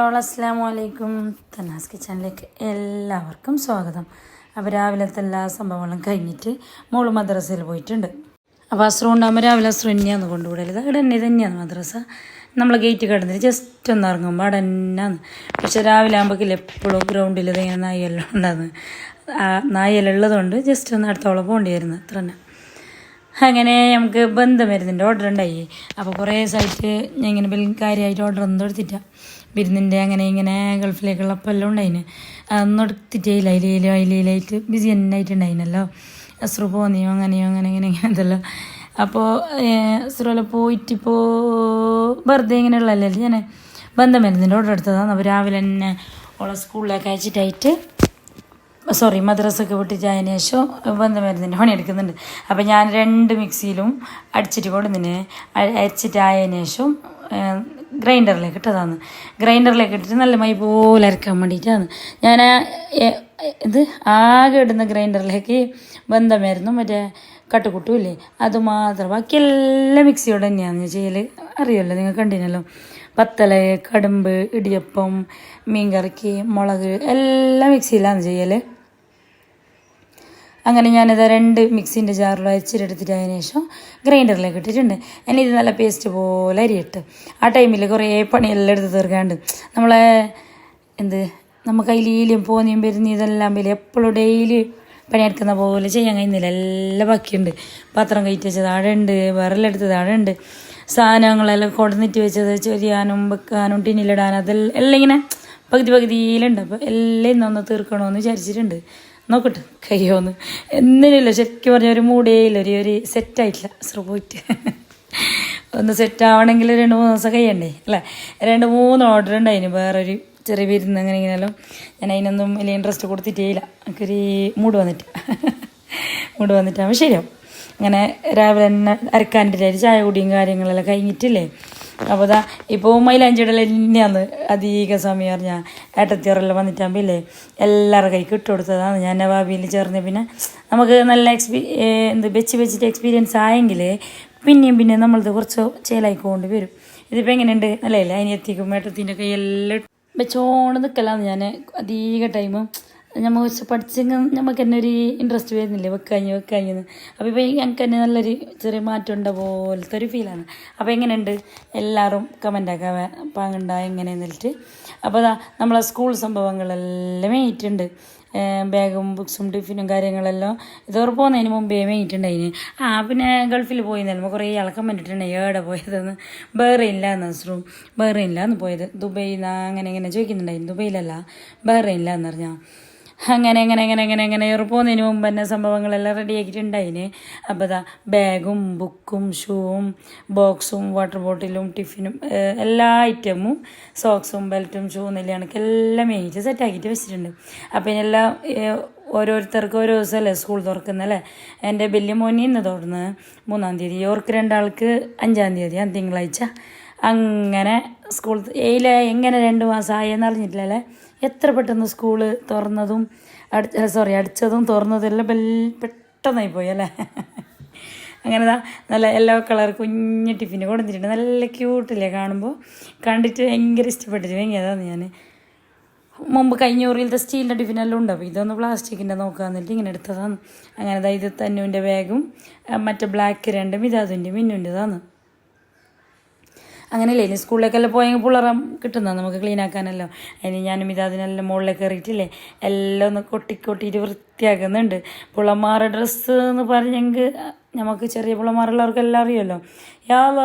All അസ്സാം വലൈക്കും തന്നാസ് കിച്ചണിലേക്ക് എല്ലാവർക്കും സ്വാഗതം. അപ്പോൾ രാവിലത്തെ എല്ലാ സംഭവങ്ങളും കഴിഞ്ഞിട്ട് മോൾ മദ്രസയിൽ പോയിട്ടുണ്ട്. അപ്പോൾ അസ്രു ഉണ്ടാകുമ്പോൾ രാവിലെ അസ്രു തന്നെയാണ് കൊണ്ടുവിടലത് അവിടെ തന്നെ തന്നെയാണ് മദ്രസ. നമ്മൾ ഗേറ്റ് കടന്നിട്ട് ജസ്റ്റ് ഒന്ന് ഇറങ്ങുമ്പോൾ അവിടെ തന്നെയാണ്. പക്ഷെ രാവിലെ ആകുമ്പോഴേക്കില്ല എപ്പോഴും ഗ്രൗണ്ടിൽ ഇങ്ങനെ നായെല്ലാം ഉണ്ടാകുന്നത് ആ നായെല്ലാം ഉള്ളതുകൊണ്ട് ജസ്റ്റ് ഒന്ന് അടുത്തോളം പോകേണ്ടി വരുന്നത് അത്ര തന്നെ. അങ്ങനെ നമുക്ക് ബന്ധം വരുന്നുണ്ട് ഓർഡർ ഉണ്ടായി. അപ്പോൾ കുറേ ദിവസമായിട്ട് ഞാൻ ഇങ്ങനെ വലിയ കാര്യമായിട്ട് ഓർഡർ ഒന്നും എടുത്തിട്ടാ വിരുന്നിന്റെ അങ്ങനെ ഇങ്ങനെ ഗൾഫിലേക്കുള്ള അപ്പം എല്ലാം ഉണ്ടായിന്. അതൊന്നും എടുത്തിട്ടേ ഇല്ല അതിലേലും അതിലേലായിട്ട് ബിസി തന്നെ ആയിട്ടുണ്ടായിനല്ലോ. അസ്രു പോന്നെയോ അങ്ങനെയോ അങ്ങനെ ഇങ്ങനെ ഇങ്ങനെ എന്തെല്ലാം. അപ്പോൾ അസ്രുവെല്ലാം പോയിട്ടിപ്പോൾ വെറുതെ ഇങ്ങനെയുള്ളതല്ലേ ഞാൻ ബന്ധം വരുന്നുണ്ട് ഓർഡർ എടുത്തതാണ് അപ്പോൾ രാവിലെ തന്നെ ഓളെ സ്കൂളിലേക്ക് അയച്ചിട്ടായിട്ട് സോറി മദ്രസൊക്കെ വിട്ടിട്ട് അതിന് ശേഷം ബന്ധം വരുന്നുണ്ട് പണി എടുക്കുന്നുണ്ട് അപ്പം ഞാൻ രണ്ട് മിക്സിയിലും അടിച്ചിട്ട് കൊടുന്നിന് അരച്ചിട്ട് ആയതിനു ശേഷം ഗ്രൈൻഡറിലേക്ക് ഇട്ടതാണ്. ഗ്രൈൻഡറിലേക്ക് ഇട്ടിട്ട് നല്ല മൈ പോലെ അരക്കാൻ വേണ്ടിയിട്ടാണ്. ഞാൻ ഇത് ആകെ ഇടുന്ന ഗ്രൈൻഡറിലേക്ക് ബന്ധമായിരുന്നു മറ്റേ കട്ടുകുട്ടുമില്ലേ അത് മാത്രം. ബാക്കി എല്ലാം മിക്സിയോട് തന്നെയാണ് ചെയ്യൽ അറിയുമല്ലോ നിങ്ങൾ കണ്ടിനല്ലോ. പത്തല കടുമ്പ് ഇടിയപ്പം മീൻകറിക്ക് മുളക് എല്ലാം മിക്സിയിലാണ് ചെയ്യൽ അങ്ങനെ ഞാനിത് രണ്ട് മിക്സിന്റെ ജാറിൽ അരിച്ചിട്ടെടുത്തിട്ട് അതിന് ശേഷം ഗ്രൈൻഡറിലേക്ക് ഇട്ടിട്ടുണ്ട്. ഇനി ഇത് നല്ല പേസ്റ്റ് പോലെ അരിയിട്ട്. ആ ടൈമിൽ കുറേ പണിയെല്ലാം എടുത്ത് തീർക്കാണ്ട് നമ്മളെ എന്ത് നമുക്ക് അതിലും പോന്നിയും വരുന്ന ഇതെല്ലാം വലിയ എപ്പോഴും ഡെയിലി പണിയെടുക്കുന്ന പോലെ ചെയ്യാൻ കഴിയുന്നില്ല എല്ലാം ബാക്കിയുണ്ട്. പത്രം കയറ്റി വെച്ചത് അവിടെ ഉണ്ട് വിറലെടുത്തത് അവിടെ ഉണ്ട് സാധനങ്ങളെല്ലാം കൊടുന്നിട്ട് വെച്ചത് ചൊരിയാനും വെക്കാനും ടിന്നിലിടാനും അതെല്ലാം എല്ലാം ഇങ്ങനെ പകുതി പകുതിയിലുണ്ട്. അപ്പോൾ എല്ലാം ഇന്നൊന്ന് തീർക്കണമെന്ന് വിചാരിച്ചിട്ടുണ്ട്. നോക്കട്ടെ. കയ്യോന്ന്. എന്തിനില്ല ശരിക്കും പറഞ്ഞ ഒരു മൂടേയില്ല ഒരു ഒരു സെറ്റായിട്ടില്ല അസ്ര പോയിട്ട്. ഒന്ന് സെറ്റ് ആവണമെങ്കിൽ രണ്ട് മൂന്ന് ദിവസം കഴിയണ്ടേ അല്ലേ? രണ്ട് മൂന്ന് ഓർഡർ ഉണ്ടായിന്. വേറൊരു ചെറിയ വിരുന്ന് അങ്ങനെ ഇങ്ങനെയല്ലോ ഞാൻ അതിനൊന്നും വലിയ ഇൻട്രസ്റ്റ് കൊടുത്തിട്ടേയില്ല എനിക്കൊരു മൂട് വന്നിട്ട്. മൂട് വന്നിട്ടാകുമ്പോൾ ശരിയാവും. അങ്ങനെ രാവിലെ തന്നെ അരക്കാന്റെ ചായ കുടിയും കാര്യങ്ങളെല്ലാം കഴിഞ്ഞിട്ടില്ലേ? അപ്പോൾ ഇതാ ഇപ്പോൾ മൈലാഞ്ചിയുടെ തന്നെയാണ് അധിക സമയം പറഞ്ഞാൽ ഏട്ടത്തിയറെല്ലാം വന്നിട്ടാകുമ്പോൾ ഇല്ലേ എല്ലാവരുടെ കൈക്ക് ഇട്ട് കൊടുത്തതാണ്. ഞാൻ നവാബിയിൽ ചേർന്ന് പിന്നെ നമുക്ക് നല്ല എക്സ്പീ എന്ത് വെച്ച് വെച്ചിട്ട് എക്സ്പീരിയൻസ് ആയെങ്കിൽ പിന്നെയും പിന്നെ നമ്മളത് കുറച്ച് ചേലായിക്കൊണ്ട് വരും. ഇതിപ്പോൾ എങ്ങനെയുണ്ട്? നല്ലതല്ലേ അതിനെത്തിക്കും ഏട്ടത്തിന്റെ കൈ എല്ലാം വെച്ചോണ്ട് നിൽക്കലാന്ന് ഞാൻ അധിക ടൈമും നമ്മൾ കുറച്ച് പഠിച്ചെങ്കിൽ നമുക്ക് തന്നെ ഒരു ഇൻട്രസ്റ്റ് വരുന്നില്ലേ? വെക്കാഞ്ഞ് വെക്കാഞ്ഞെന്ന് അപ്പോൾ ഇപ്പോൾ ഞങ്ങൾക്ക് തന്നെ നല്ലൊരു ചെറിയ മാറ്റം ഉണ്ട പോലത്തെ ഒരു ഫീലാണ് അപ്പോൾ എങ്ങനെയുണ്ട്? എല്ലാവരും കമന്റ് ആക്കാൻ എങ്ങനെയെന്ന് വെച്ചിട്ട്. അപ്പോൾ അതാ നമ്മളെ സ്കൂൾ സംഭവങ്ങളെല്ലാം മേയിട്ടുണ്ട് ബാഗും ബുക്സും ടിഫിനും കാര്യങ്ങളെല്ലാം ഇതോർ പോകുന്നതിന് മുമ്പേ മേയിട്ടുണ്ടായിന് ആ പിന്നെ ഗൾഫിൽ പോയി നമ്മൾ കുറേ ആൾ കമന്റ് ഇട്ടുണ്ടായി എവിടെ പോയതെന്ന്? ബഹ്റൈനിലാന്ന് നസ്രും ബഹ്റൈനിലാന്ന് പോയത്. ദുബൈയിൽ അങ്ങനെ ഇങ്ങനെ ചോദിക്കുന്നുണ്ടായിരുന്നു ദുബൈയിലല്ല ബഹ്റൈനിലാന്ന് പറഞ്ഞാൽ അങ്ങനെ അങ്ങനെ അങ്ങനെ അങ്ങനെ അങ്ങനെ പോകുന്നതിന് മുമ്പ് തന്നെ സംഭവങ്ങളെല്ലാം റെഡി ആക്കിയിട്ടുണ്ടായിന്. അപ്പോൾ ഇതാ ബാഗും ബുക്കും ഷൂവും ബോക്സും വാട്ടർ ബോട്ടിലും ടിഫിനും എല്ലാ ഐറ്റമും സോക്സും ബെൽറ്റും ഷൂ നെല്ലിയാണൊക്കെ എല്ലാം മേടിച്ച് സെറ്റാക്കിയിട്ട് വെച്ചിട്ടുണ്ട്. അപ്പോൾ ഇതിനെല്ലാം ഓരോരുത്തർക്ക് ഓരോ ദിവസമല്ലേ സ്കൂൾ തുറക്കുന്നല്ലേ എന്റെ വലിയ മോനി ഇന്ന് മൂന്നാം തീയതി. ഓർക്ക് രണ്ടാൾക്ക് അഞ്ചാം തീയതി തിങ്കളാഴ്ച. അങ്ങനെ സ്കൂൾ എയിലെ എങ്ങനെ രണ്ട് മാസമായി അറിഞ്ഞിട്ടില്ലല്ലേ എത്ര പെട്ടെന്ന് സ്കൂൾ തുറന്നതും അടി സോറി അടിച്ചതും തുറന്നതും എല്ലാം പെട്ടെന്നായി പോയി അല്ലേ? അങ്ങനെ നല്ല യെല്ലോ കളർ കുഞ്ഞ് ടിഫിന് കൊടുത്തിട്ടുണ്ട്. നല്ല ക്യൂട്ടില്ലേ കാണുമ്പോൾ കണ്ടിട്ട് ഭയങ്കര ഇഷ്ടപ്പെട്ടിട്ട് വാങ്ങിയതാണ് ഞാൻ മുമ്പ് കഴിഞ്ഞ ഊറിലത്തെ സ്റ്റീലിന്റെ ടിഫിനെല്ലാം ഉണ്ട്? അപ്പോൾ ഇതൊന്ന് പ്ലാസ്റ്റിക്കിന്റെ നോക്കാന്നിട്ട് ഇങ്ങനെ എടുത്തതാണ്. അങ്ങനെ ഇത് തന്നുവിന്റെ ബാഗും മറ്റേ ബ്ലാക്ക് രണ്ടും ഇതാതിന്റെ മിന്നുന്റെതാണ് അങ്ങനെയല്ലേ ഇനി സ്കൂളിലേക്കെല്ലാം പോയെങ്കിൽ പിള്ളേരം കിട്ടുന്ന? നമുക്ക് ക്ലീൻ ആക്കാനല്ലോ. ഇനി ഞാനും ഇത് അതിനെല്ലാം മുകളിലേക്ക് കയറിയിട്ടില്ലേ? എല്ലാം ഒന്ന് കൊട്ടി കൊട്ടിയിട്ട് വൃത്തിയാക്കുന്നുണ്ട്. പിള്ളമാരുടെ ഡ്രസ്സ് എന്ന് പറഞ്ഞെങ്കിൽ നമുക്ക് ചെറിയ പിള്ളമാരുള്ളവർക്ക് എല്ലാം അറിയുമല്ലോ. യാവ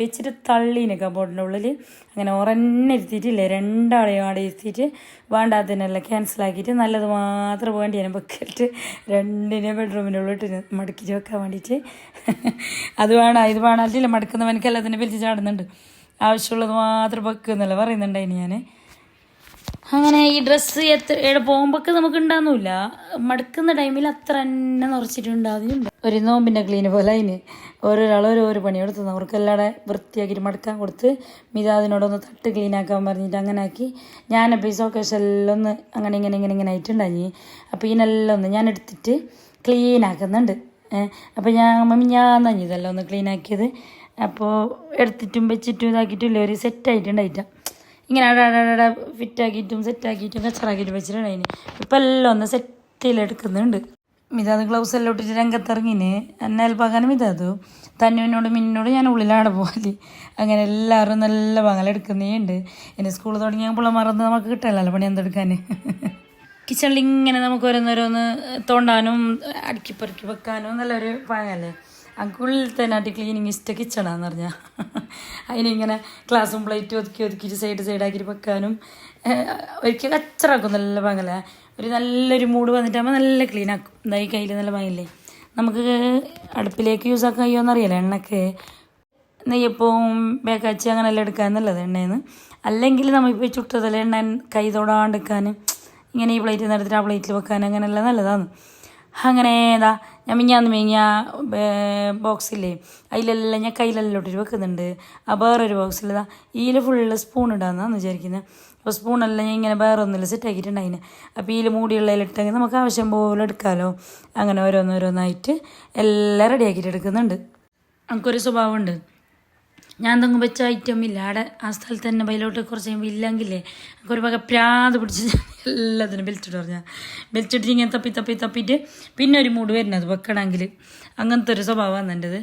വെച്ചിട്ട് തള്ളീന് കബോർഡിന്റെ ഉള്ളിൽ അങ്ങനെ ഉറന്നെ ഇരുത്തിയിട്ടില്ലേ രണ്ടാളെയും ആടെ ഇരുത്തിയിട്ട് വേണ്ടാത്തതിനെല്ലാം ക്യാൻസലാക്കിയിട്ട് നല്ലത് മാത്രം വേണ്ടി ഞാൻ വെക്കിട്ട് രണ്ടിനെ ബെഡ്റൂമിന്റെ ഉള്ളിട്ട് മടക്കിച്ച് വെക്കാൻ വേണ്ടിയിട്ട്. അത് വേണം ഇത് വേണം അല്ലില്ല അതിനെ പിരിച്ച് ചാടുന്നുണ്ട്. ആവശ്യമുള്ളത് മാത്രം വെക്കുന്നല്ല പറയുന്നുണ്ടായിന് ഞാൻ അങ്ങനെ ഈ ഡ്രസ്സ് എത്ര പോകുമ്പോക്ക് നമുക്ക് ഉണ്ടാകുന്നില്ല മടുക്കുന്ന ടൈമിൽ അത്ര തന്നെ നിറച്ചിട്ടുണ്ടാകുന്നുണ്ട് ഒരു നോമ്പിന്റെ ക്ലീന് പോലെ അതിന്. ഓരോരാൾ ഓരോരോ അവർക്ക് എല്ലാടെ വൃത്തിയാക്കിയിട്ട് മടക്കാൻ കൊടുത്ത് മിതാദിനോടൊന്ന് തട്ട് ക്ലീൻ ആക്കാൻ പറഞ്ഞിട്ട് അങ്ങനെ ആക്കി. ഞാനപ്പോൾ ഈ സോക്കേഷ് എല്ലാം ഒന്ന് അങ്ങനെ ഇങ്ങനെ ഇങ്ങനെ ഇങ്ങനെ ആയിട്ടുണ്ടായി. അപ്പോൾ ഇതിനെല്ലാം ഒന്ന് ഞാൻ എടുത്തിട്ട് ക്ലീൻ ആക്കുന്നുണ്ട്. അപ്പോൾ ഞാൻ മമ്മി ഞാൻ തന്നെ ഇതെല്ലാം ഒന്ന് ക്ലീൻ ആക്കിയത്. അപ്പോൾ എടുത്തിട്ടും വെച്ചിട്ടും ഇതാക്കിയിട്ടില്ല ഒരു സെറ്റായിട്ടുണ്ടായിട്ടാണ് ഇങ്ങനെ അവിടെ ഫിറ്റാക്കിയിട്ടും സെറ്റാക്കിയിട്ടും കച്ചറാക്കിയിട്ടും വെച്ചിട്ടുണ്ട് അതിന്. ഇപ്പം എല്ലാം ഒന്ന് സെറ്റിലെടുക്കുന്നുണ്ട് മിതാത് ഗ്ലൗസ് എല്ലാം ഇട്ടിട്ട് രംഗത്തിറങ്ങിന് എന്നെ ഹെൽപ്പാക്കാനും മിതാദു തന്നുവിനോട് മിന്നോട് ഞാൻ ഉള്ളിലാണ് പോകൽ അങ്ങനെ എല്ലാവരും നല്ല ഉണ്ട്. ഇനി സ്കൂൾ തുടങ്ങിയപ്പോൾ മറന്ന് നമുക്ക് കിട്ടില്ലല്ലോ പണി എന്തെടുക്കാൻ. കിച്ചണിൽ ഇങ്ങനെ നമുക്ക് ഓരോന്നോരോന്ന് തോണ്ടാനും അടുക്കി പെറുക്കി വെക്കാനും നല്ലൊരു പാങ്ങല്ലേ അങ്കുള്ളിൽ തന്നെ അടി ക്ലീനിങ് ഇഷ്ട കിച്ചണാന്ന് പറഞ്ഞാൽ അതിനിങ്ങനെ ഗ്ലാസും പ്ലേറ്റ് ഒതുക്കി ഒതുക്കിയിട്ട് സൈഡ് സൈഡാക്കിയിട്ട് വെക്കാനും ഒരിക്കൽ കച്ചറാക്കും നല്ല പാങ്ങല്ലേ ഒരു നല്ലൊരു മൂഡ് വന്നിട്ടാകുമ്പോൾ നല്ല ക്ലീൻ ആക്കും. എന്താ ഈ കയ്യിൽ നല്ല പാങ്ങില്ലേ നമുക്ക് അടുപ്പിലേക്ക് യൂസ് ആക്കാൻ കഴിയുമോ അറിയില്ല. എണ്ണക്ക് നെയ്യപ്പവും ബേക്കാച്ചി അങ്ങനെല്ലാം എടുക്കാൻ നല്ലത് എണ്ണയെന്ന് അല്ലെങ്കിൽ നമ്മളിപ്പോൾ ചുട്ടതല്ല എണ്ണ കൈ തൊടാണ്ടെടുക്കാൻ ഇങ്ങനെ ഈ പ്ലേറ്റ് നിന്ന് എടുത്തിട്ട് ആ പ്ലേറ്റിൽ വെക്കാൻ അങ്ങനെയെല്ലാം നല്ലതാണ് അങ്ങനെ ഏതാ ഞാൻ മിഞ്ഞാന്ന് മേങ്ങിയ ബോക്സില്ലേ അതിലെല്ലാം ഞാൻ കയ്യിലെല്ലാം ഇട്ടിട്ട് വെക്കുന്നുണ്ട്. ആ വേറൊരു ബോക്സിലതാ ഈൽ ഫുള്ള് സ്പൂൺ ഇടാന്നാന്ന് വിചാരിക്കുന്നത് അപ്പോൾ സ്പൂണെല്ലാം ഞാൻ ഇങ്ങനെ വേറെ ഒന്നില്ല സെറ്റ് അപ്പോൾ അപ്പോൾ ഇതിൽ മൂടിയുള്ളതിലിട്ടെങ്കിൽ നമുക്ക് ആവശ്യം പോലെ എടുക്കാമല്ലോ അങ്ങനെ ഓരോന്നോരോന്നായിട്ട് എല്ലാം റെഡിയാക്കിയിട്ട് എടുക്കുന്നുണ്ട്. നമുക്കൊരു സ്വഭാവമുണ്ട്. ഞാൻ എന്തെങ്കിലും വെച്ച ഐറ്റം ഇല്ല. അവിടെ ആ സ്ഥലത്ത് തന്നെ ബൈലോട്ട് കുറച്ച് കഴിയുമ്പോൾ ഇല്ലെങ്കിലേ ഒരു വക പ്രാത് പിടിച്ച് എല്ലാത്തിനും ബെൽറ്റിട്ട് പറഞ്ഞാൽ ബെൽറ്റിട്ട് ഇങ്ങനെ തപ്പി തപ്പി തപ്പിയിട്ട് പിന്നെ ഒരു മൂട് വരുന്നത് വെക്കണമെങ്കിൽ അങ്ങനത്തെ ഒരു സ്വഭാവമാണ് എന്റെത്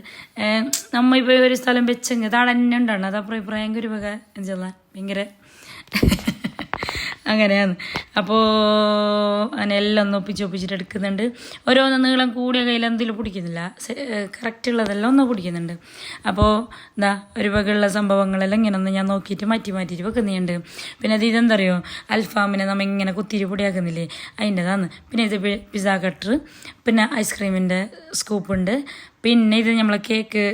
നമ്മൾ ഇപ്പോൾ ഒരു സ്ഥലം വെച്ചെങ്കിൽ താടെ തന്നെ ഉണ്ടാണ് അത് ഭയങ്കര ഒരു വക എന്താ ഭയങ്കര അങ്ങനെയാണ്. അപ്പോൾ അങ്ങനെ എല്ലാം ഒന്ന് ഒപ്പിച്ച് ഒപ്പിച്ചിട്ട് എടുക്കുന്നുണ്ട്. ഓരോന്ന് നീളം കൂടിയ കയ്യിൽ എന്തെങ്കിലും പിടിക്കുന്നില്ല. കറക്റ്റ് ഉള്ളതെല്ലാം ഒന്ന് പിടിക്കുന്നുണ്ട്. അപ്പോൾ എന്താ ഒരു വകയുള്ള സംഭവങ്ങളെല്ലാം ഇങ്ങനെ ഒന്ന് ഞാൻ നോക്കിയിട്ട് മാറ്റി മാറ്റിയിട്ട് വെക്കുന്നുണ്ട്. പിന്നെ അത് ഇതെന്തറിയോ? അൽഫാമിനെ നമ്മൾ ഇങ്ങനെ കുത്തിരി പൊടിയാക്കുന്നില്ലേ? അതിന്റെതാണ്. പിന്നെ ഇത് പിസ്സ കട്ടർ പിന്നെ ഐസ്ക്രീമിന്റെ സ്കൂപ്പുണ്ട് പിന്നെ ഇത് നമ്മളെ കേക്ക്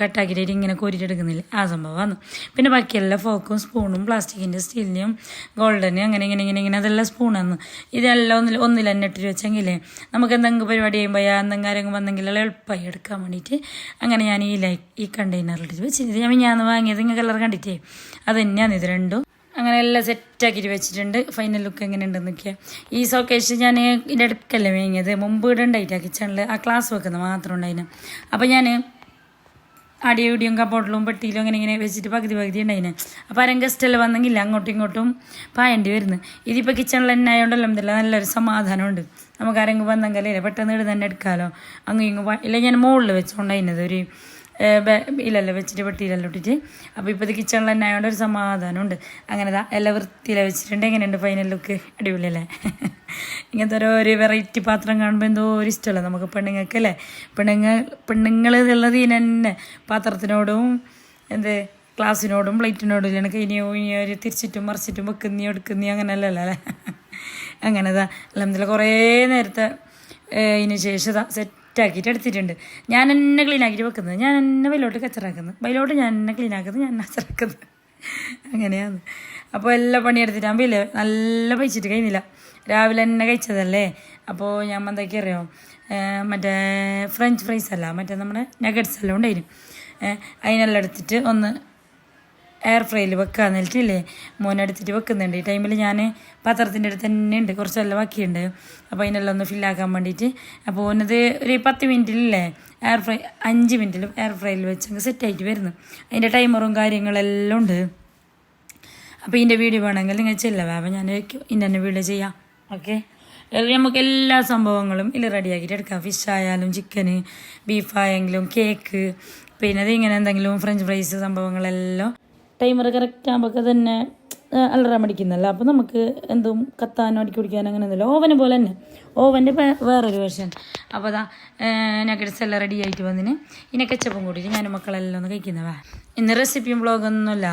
കട്ടാക്കിയിട്ട് ഇങ്ങനെ കോരിട്ടെടുക്കുന്നില്ല ആ സംഭവമാണ് പിന്നെ ബാക്കിയെല്ലാം ഫോക്കും സ്പൂണും പ്ലാസ്റ്റിക്കിന്റെ സ്റ്റീലിന്റെയും ഗോൾഡനും അങ്ങനെ ഇങ്ങനെ ഇങ്ങനെ ഇങ്ങനെ അതെല്ലാം സ്പൂണാണ് ഇതെല്ലാം ഒന്നിൽ ഒന്നിൽ തന്നെ ഇട്ടിട്ട് വെച്ചെങ്കിലേ നമുക്ക് എന്തെങ്കിലും പരിപാടി ചെയ്യുമ്പോൾ എന്തെങ്കിലും ആരെങ്കിലും വന്നെങ്കിൽ എളുപ്പമായി എടുക്കാൻ വേണ്ടിയിട്ട് അങ്ങനെ ഞാൻ ഈ ലൈ ഈ കണ്ടെയ്നറിലിട്ട് വെച്ചിട്ട് ഞാൻ ഞാൻ വാങ്ങിയത് ഇങ്ങനെ കളർ കണ്ടിട്ടേ? അത് തന്നെയാണ് ഇത് രണ്ടും. അങ്ങനെ എല്ലാം സെറ്റാക്കിയിട്ട് വെച്ചിട്ടുണ്ട്. ഫൈനൽ ലുക്ക് എങ്ങനെ ഉണ്ടെന്ന് നോക്കിയാൽ ഈ സോക്കേഷ് ഞാൻ ഇതിന്റെ അടുക്കല്ലേ വാങ്ങിയത് മുമ്പ് ഇടണ്ടായിട്ടാ കിച്ചണിൽ ആ ക്ലാസ് വെക്കുന്നത് മാത്രം ഉണ്ടായിരുന്നു അപ്പോൾ ഞാൻ അടിയും ഇടിയും കപ്പോട്ടിലും പെട്ടിയിലും അങ്ങനെ ഇങ്ങനെ വെച്ചിട്ട് പകുതി പകുതി ഉണ്ടായിന്. അപ്പോൾ ആരും ഗസ്റ്റെല്ലാം വന്നെങ്കിൽ അങ്ങോട്ടും ഇങ്ങോട്ടും പായേണ്ടി വരുന്നു. ഇതിപ്പോൾ കിച്ചണിൽ തന്നെ ആയതുകൊണ്ടല്ലോ എന്തില്ല നല്ലൊരു സമാധാനമുണ്ട്. നമുക്ക് ആരെങ്കിലും വന്നെങ്കിലേ പെട്ടെന്ന് ഇടുന്ന തന്നെ എടുക്കാമല്ലോ അങ്ങ് ഇങ്ങ് ഇല്ല ഞാൻ മുകളിൽ വെച്ചുകൊണ്ടായിരുന്നത് ഒരു ഇല്ലല്ലോ വെച്ചിട്ട് പെട്ടിയിലല്ലോ ഇട്ടിട്ട്. അപ്പോൾ ഇപ്പോൾ ഇത് കിച്ചണിൽ തന്നെ ആയതുകൊണ്ട് ഒരു സമാധാനമുണ്ട്. അങ്ങനെ എല്ലാം വൃത്തിയില വെച്ചിട്ടുണ്ട്. എങ്ങനെയുണ്ട് ഫൈനൽ ലുക്ക് അടിപൊളിയല്ലേ? ഇങ്ങനത്തെ ഓരോ വെറൈറ്റി പാത്രം കാണുമ്പോൾ എന്തോ ഒരു ഇഷ്ടമല്ല നമുക്ക് പെണ്ണുങ്ങൾക്ക് അല്ലേ? പെണ്ണുങ്ങൾ പെണ്ണുങ്ങൾ ഉള്ളത് തന്നെ പാത്രത്തിനോടും എന്ത് ഗ്ലാസ്സിനോടും പ്ലേറ്റിനോടും എനിക്ക് ഇനിയോ ഇനി ഒരു തിരിച്ചിട്ടും മറിച്ചിട്ടും വെക്കുന്നീ എടുക്കുന്നീ അങ്ങനെയല്ലല്ലോ അല്ലേ? അങ്ങനെതാ അല്ലെന്നില്ല കുറേ നേരത്തെ ഇതിന് ശേഷം സെറ്റ് സെറ്റാക്കിയിട്ട് എടുത്തിട്ടുണ്ട്. ഞാൻ എന്നെ ക്ലീൻ വെക്കുന്നത്. ഞാൻ എന്നെ ബൈലോട്ട് കച്ചറാക്കുന്നത്. ബൈലോട്ട് ഞാൻ എന്നെ ക്ലീൻ ആക്കുന്നത് ഞാൻ കച്ചറാക്കുന്നത്. അങ്ങനെയാണ്. അപ്പോൾ എല്ലാ പണിയെടുത്തിട്ടാകുമ്പോൾ ഇല്ലേ നല്ല പൈച്ചിട്ട് കഴിഞ്ഞില്ല. രാവിലെ എന്നെ കഴിച്ചതല്ലേ? അപ്പോൾ ഞാൻ എന്തൊക്കെ അറിയാം മറ്റേ ഫ്രഞ്ച് ഫ്രൈസ് അല്ല മറ്റേ നമ്മുടെ നഗറ്റ്സ് എല്ലാം ഉണ്ടായിരുന്നു. അതിനെല്ലാം എടുത്തിട്ട് ഒന്ന് എയർ ഫ്രൈയിൽ വെക്കുക എന്നിട്ടില്ലേ മോനെടുത്തിട്ട് വെക്കുന്നുണ്ട്. ഈ ടൈമിൽ ഞാൻ പത്രത്തിന്റെ അടുത്ത് തന്നെ ഉണ്ട്. കുറച്ചെല്ലാം ബാക്കിയുണ്ട്. അപ്പോൾ അതിനെല്ലാം ഒന്ന് ഫില്ലാക്കാൻ വേണ്ടിയിട്ട്. അപ്പോൾ ഓനത് ഒരു പത്ത് മിനിറ്റിലല്ലേ? എയർ ഫ്രൈ അഞ്ച് മിനിറ്റിൽ എയർ ഫ്രൈയിൽ വെച്ചെങ്കിൽ സെറ്റായിട്ട് വരുന്നു. അതിന്റെ ടൈമറും കാര്യങ്ങളെല്ലാം ഉണ്ട്. അപ്പോൾ ഇതിന്റെ വീഡിയോ വേണമെങ്കിൽ നിങ്ങൾ ചെല്ല. അപ്പോൾ ഞാൻ ഇതിന്റെ തന്നെ വീഡിയോ ചെയ്യാം. ഓക്കെ നമുക്ക് എല്ലാ സംഭവങ്ങളും ഇതിൽ റെഡിയാക്കിയിട്ട് എടുക്കാം. ഫിഷ് ആയാലും ചിക്കന് ബീഫായെങ്കിലും കേക്ക് പിന്നെ അത് ഇങ്ങനെ എന്തെങ്കിലും ഫ്രഞ്ച് ഫ്രൈസ് സംഭവങ്ങളെല്ലാം ടൈമർ കറക്റ്റ് ആകുമ്പോൾ തന്നെ അലറാൻ മടിക്കുന്നല്ല അപ്പോൾ നമുക്ക് എന്തും കത്താനോ അടിക്കി പിടിക്കാനോ അങ്ങനെ ഒന്നുമില്ല. ഓവന് പോലെ തന്നെ. ഓവന്റെ വേറൊരു വേർഷൻ അപ്പോൾ അതാ നഗറ്റ്സ് എല്ലാം റെഡി ആയിട്ട് വന്നിന്. ഇനി കച്ചപ്പം കൂടിയിട്ട് ഞാനും മക്കളെല്ലാം ഒന്ന് കഴിക്കുന്നവ ഇന്ന് റെസിപ്പിയും വ്ളോഗൊന്നുമില്ല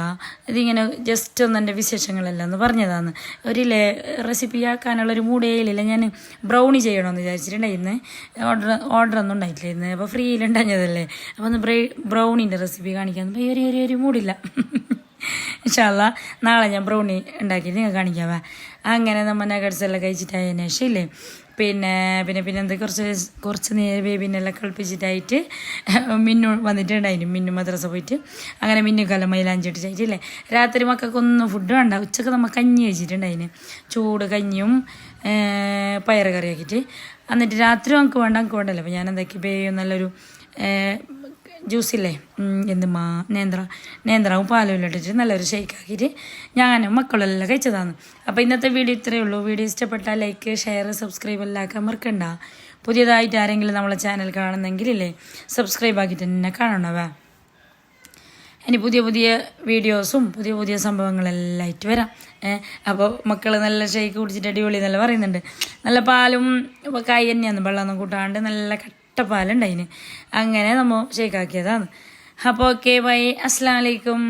ഇതിങ്ങനെ ജസ്റ്റ് ഒന്ന് എന്റെ വിശേഷങ്ങളെല്ലാം ഒന്ന് ഒരു ഒരില്ലേ റെസിപ്പി ആക്കാനുള്ളൊരു മൂടേയിലില്ല ഞാൻ ബ്രൗണി ചെയ്യണമെന്ന് വിചാരിച്ചിട്ടുണ്ടായിരുന്നു ഓർഡർ ഓർഡർ ഒന്നും ഉണ്ടായിട്ടില്ല ഉണ്ടായിട്ടില്ലായിരുന്നു അപ്പോൾ ഫ്രീയിലുണ്ടാഞ്ഞതല്ലേ അപ്പോൾ ഒന്ന് ബ്രൗണിന്റെ റെസിപ്പി കാണിക്കാൻ ഒരു ഒരു മൂടില്ല. ഇൻഷാല്ല നാളെ ഞാൻ ബ്രൗണി ഉണ്ടാക്കിയിട്ട് നിങ്ങൾ കാണിക്കാവേ. അങ്ങനെ നമ്മൾ നഗട്സെല്ലാം കഴിച്ചിട്ടായതിനു ശേഷം ഇല്ലേ പിന്നെ പിന്നെ പിന്നെ എന്ത് കുറച്ച് കുറച്ച് നേരം ബേബിനെല്ലാം കളിപ്പിച്ചിട്ടായിട്ട് മിന്നു വന്നിട്ടുണ്ടായിരുന്നു മിന്നു മദ്രസ പോയിട്ട്. അങ്ങനെ മിന്നുക്കെല്ലാം മൈലാഞ്ചിട്ടിട്ടായിട്ടില്ലേ രാത്രി മക്കൾക്കൊന്നും ഫുഡ് വേണ്ട ഉച്ചയ്ക്ക് നമ്മൾ കഞ്ഞി വെച്ചിട്ടുണ്ടായിന് ചൂട് കഞ്ഞിയും പയറ് കറിയാക്കിയിട്ട് എന്നിട്ട് രാത്രി നമുക്ക് വേണ്ട നമുക്ക് വേണ്ടല്ലോ. അപ്പോൾ ഞാൻ എന്താക്കി ബേ നല്ലൊരു ജ്യൂസില്ലേ? എന്ത് മാ നേന്ത്ര നേന്ത്രവും പാലും ഇട്ടിട്ട് നല്ലൊരു ഷേക്കാക്കിയിട്ട് ഞാനും മക്കളെല്ലാം കഴിച്ചതാണ്. അപ്പോൾ ഇന്നത്തെ വീഡിയോ ഇത്രയേ ഉള്ളൂ. വീഡിയോ ഇഷ്ടപ്പെട്ടാൽ ലൈക്ക് ഷെയർ സബ്സ്ക്രൈബ് എല്ലാം ആക്കാൻ മറക്കണ്ട. പുതിയതായിട്ട് ആരെങ്കിലും നമ്മളെ ചാനൽ കാണുന്നെങ്കിലില്ലേ സബ്സ്ക്രൈബ് ആക്കിയിട്ട് തന്നെ കാണണവേ. ഇനി പുതിയ പുതിയ വീഡിയോസും പുതിയ പുതിയ സംഭവങ്ങളെല്ലാം ആയിട്ട് വരാം. അപ്പോൾ മക്കൾ നല്ല ഷേക്ക് കുടിച്ചിട്ട് അടിപൊളി എന്നല്ല പറയുന്നുണ്ട്. നല്ല പാലും കായ് തന്നെയാണ് വെള്ളമൊന്നും കൂട്ടാണ്ട് നല്ല കട്ടപ്പാലുണ്ട് അതിന് അങ്ങനെ നമ്മൾ ഷേക്കാക്കിയതാണ് അപ്പോൾ ഓക്കെ ബൈ അസ്സാം വലൈക്കും